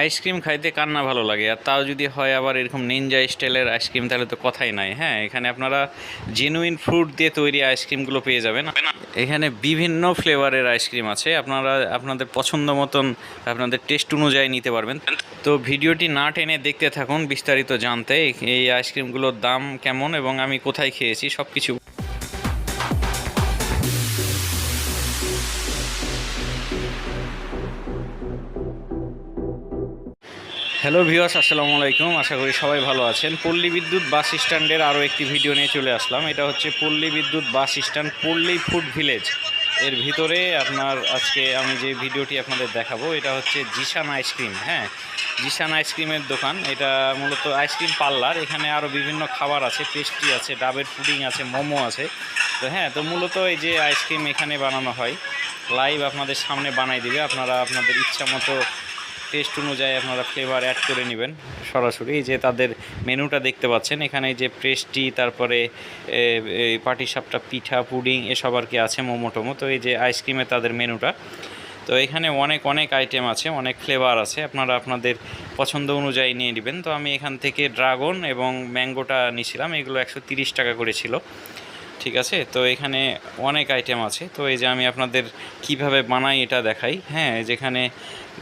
Ice cream খাইতে কার না ভালো লাগে? আর তাও যদি হয় আবার এরকম নিনজা স্টাইলের আইসক্রিম, তাহলে তো কথাই নাই হ্যাঁ? এখানে আপনারা জেনুইন ফ্রুট দিয়ে তৈরি আইসক্রিমগুলো পেয়ে যাবেন। এখানে বিভিন্ন ফ্লেভারের আইসক্রিম আছে, আপনারা আপনাদের পছন্দ মতন আপনাদের টেস্ট অনুযায়ী নিতে পারবেন। তো ভিডিওটি না টেনে দেখতে থাকুন বিস্তারিত জানতে, এই আইসক্রিমগুলোর দাম কেমন এবং আমি কোথায় খেয়েছি সব কিছু হ্যালো ভিউয়ার্স আসসালামু আলাইকুম। আশা করি সবাই ভালো আছেন। পল্লী বিদ্যুৎ বাস স্ট্যান্ডের আরও একটি ভিডিও নিয়ে চলে আসলাম। এটা হচ্ছে Palli Bidyut bus stand, Palli food village. এর ভিতরে আপনার আজকে আমি যে ভিডিওটি আপনাদের দেখাবো, এটা হচ্ছে জিশান আইসক্রিম হ্যাঁ? জিশান আইসক্রিমের দোকান। এটা মূলত আইসক্রিম পার্লার। এখানে আরও বিভিন্ন খাবার আছে, পেস্ট্রি আছে, ডাবের পুডিং আছে, মোমো আছে। তো হ্যাঁ তো মূলত এই যে আইসক্রিম এখানে বানানো হয়, লাইভ আপনাদের সামনে বানাই দিবে। আপনারা আপনাদের ইচ্ছা মতো টেস্ট অনুযায়ী আপনারা ফ্লেভার অ্যাড করে নেবেন সরাসরি। যে তাদের মেনুটা দেখতে পাচ্ছেন, এখানে যে প্রেস্টি তারপরে পাটিসাপটা পিঠা, পুডিং, এসব আর কি আছে, মোমো টোমো। তো এই যে আইসক্রিমে তাদের মেনুটা। তো এখানে অনেক অনেক আইটেম আছে, অনেক ফ্লেভার আছে, আপনারা আপনাদের পছন্দ অনুযায়ী নিয়ে নেবেন। তো আমি এখান থেকে ড্রাগন এবং ম্যাঙ্গোটা নিয়েছিলাম, এগুলো একশো টাকা করে ছিল। ঠিক আছে? তো এখানে অনেক আইটেম আছে। তো এই যে আমি আপনাদের কীভাবে বানাই এটা দেখাই। হ্যাঁ যেখানে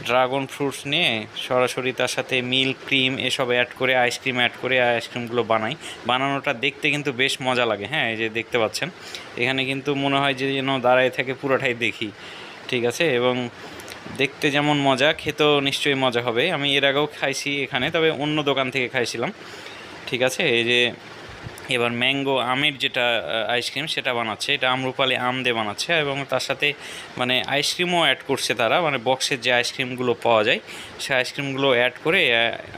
ড্রাগন ফ্রুটস নিয়ে সরাসরি তার সাথে মিল্ক ক্রিম এসব অ্যাড করে আইসক্রিম অ্যাড করে আইসক্রিমগুলো বানাই। বানানোটা দেখতে কিন্তু বেশ মজা লাগে। হ্যাঁ এই যে দেখতে পাচ্ছেন। এখানে কিন্তু মনে হয় যে যেন দাঁড়ায় থাকে পুরোটাই দেখি। ঠিক আছে? এবং দেখতে যেমন মজা, খেতেও নিশ্চয়ই মজা হবে। আমি এর আগেও খাইছি এখানে, তবে অন্য দোকান থেকে খাইছিলাম। ঠিক আছে? এই যে এবার ম্যাঙ্গো আমের যেটা আইসক্রিম সেটা বানাচ্ছে। এটা আমরুপালি আম দিয়ে বানাচ্ছে এবং তার সাথে মানে আইসক্রিমও অ্যাড করছে তারা। মানে বক্সের যে আইসক্রিমগুলো পাওয়া যায়, সেই আইসক্রিমগুলো অ্যাড করে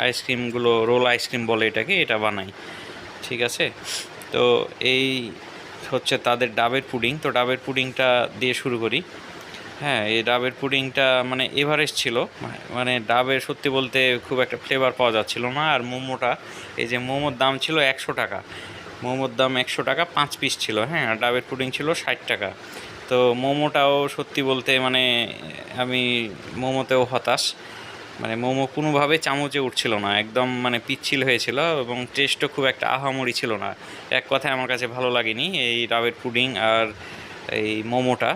আইসক্রিমগুলো রোল আইসক্রিম বলে এটাকে, এটা বানাই। ঠিক আছে? তো এই হচ্ছে তাদের ডাবের পুডিং। তো ডাবের পুডিংটা দিয়ে শুরু করি। হ্যাঁ এই ডাবের পুডিংটা মানে এভারেস্ট ছিল। মানে ডাবের সত্যি বলতে খুব একটা ফ্লেভার পাওয়া যাচ্ছিল না। আর মোমোটা, এই যে মোমোর দাম ছিল একশো টাকা। মোমোর দাম একশো টাকা, পাঁচ পিস ছিল হ্যাঁ আর ডাবের পুডিং ছিল ষাট টাকা। তো মোমোটাও সত্যি বলতে মানে আমি মোমোতেও হতাশ। মানে মোমো কোনোভাবে চামচে উঠছিল না, একদম মানে পিচ্ছিল হয়েছিল এবং টেস্টও খুব একটা আহামরি ছিল না। এক কথায় আমার কাছে ভালো লাগেনি এই ডাবের পুডিং আর এই মোমোটা।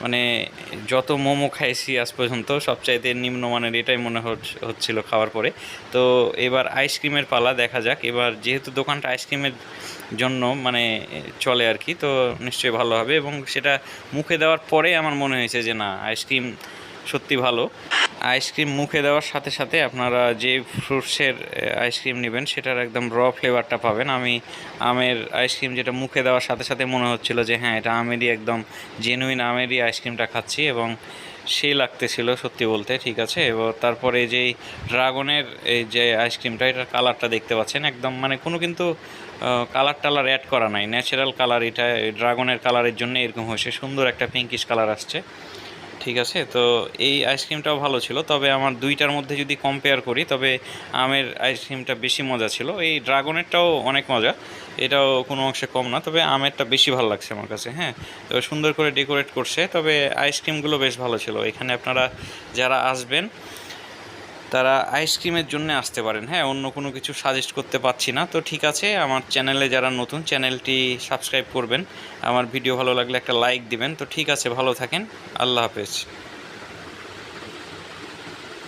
মানে যত মোমো খাইছি আজ পর্যন্ত, সবচাইতে নিম্নমানের এটাই মনে হচ্ছ- হচ্ছিল খাওয়ার পরে। তো এবার আইসক্রিমের পালা দেখা যাক। এবার যেহেতু দোকানটা আইসক্রিমের জন্য মানে চলে আর কি, তো নিশ্চয়ই ভালো হবে। এবং সেটা মুখে দেওয়ার পরে আমার মনে হয়েছে যে না, আইসক্রিম সত্যি ভালো। আইসক্রিম মুখে দেওয়ার সাথে সাথে আপনারা যে ফ্রুটসের আইসক্রিম নেবেন সেটার একদম র ফ্লেভারটা পাবেন। আমি আমের আইসক্রিম যেটা মুখে দেওয়ার সাথে সাথে মনে হচ্ছিল যে হ্যাঁ এটা আমেরই একদম জেনুইন আমেরই আইসক্রিমটা খাচ্ছি। এবং সেই লাগতেছিল সত্যি বলতে, ঠিক আছে? এবার তারপরে যেই ড্রাগনের এই যে আইসক্রিমটা, এটার কালারটা দেখতে পাচ্ছেন একদম মানে কোনো কিন্তু কালার টালার অ্যাড করা নাই। ন্যাচারাল কালার এটা ড্রাগনের কালারের জন্য এরকম হয়েছে। সুন্দর একটা পিঙ্কিশ কালার আসছে। ঠিক আছে? তো এই আইসক্রিমটাও ভালো ছিল। তবে আমার দুইটার মধ্যে যদি কম্পেয়ার করি, তবে আমের আইসক্রিমটা বেশি মজা ছিল। এই ড্রাগনেরটাও অনেক মজা। এটাও কোনো অংশে কম না, তবে আমেরটা বেশি ভালো লাগছে আমার কাছে হ্যাঁ? তো সুন্দর করে ডেকোরেট করছে। তবে আইসক্রিমগুলো বেশ ভালো ছিল। এখানে আপনারা যারা আসবেন তারা আইসক্রিমের জন্য আসতে পারেন। হ্যাঁ অন্য কোনো কিছু সাজেস্ট করতে পারছি না। তো ঠিক আছে, আমার চ্যানেলে যারা নতুন চ্যানেলটি সাবস্ক্রাইব করবেন। আমার ভিডিও ভালো লাগলে একটা লাইক দিবেন। তো ঠিক আছে, ভালো থাকেন। আল্লাহ হাফেজ।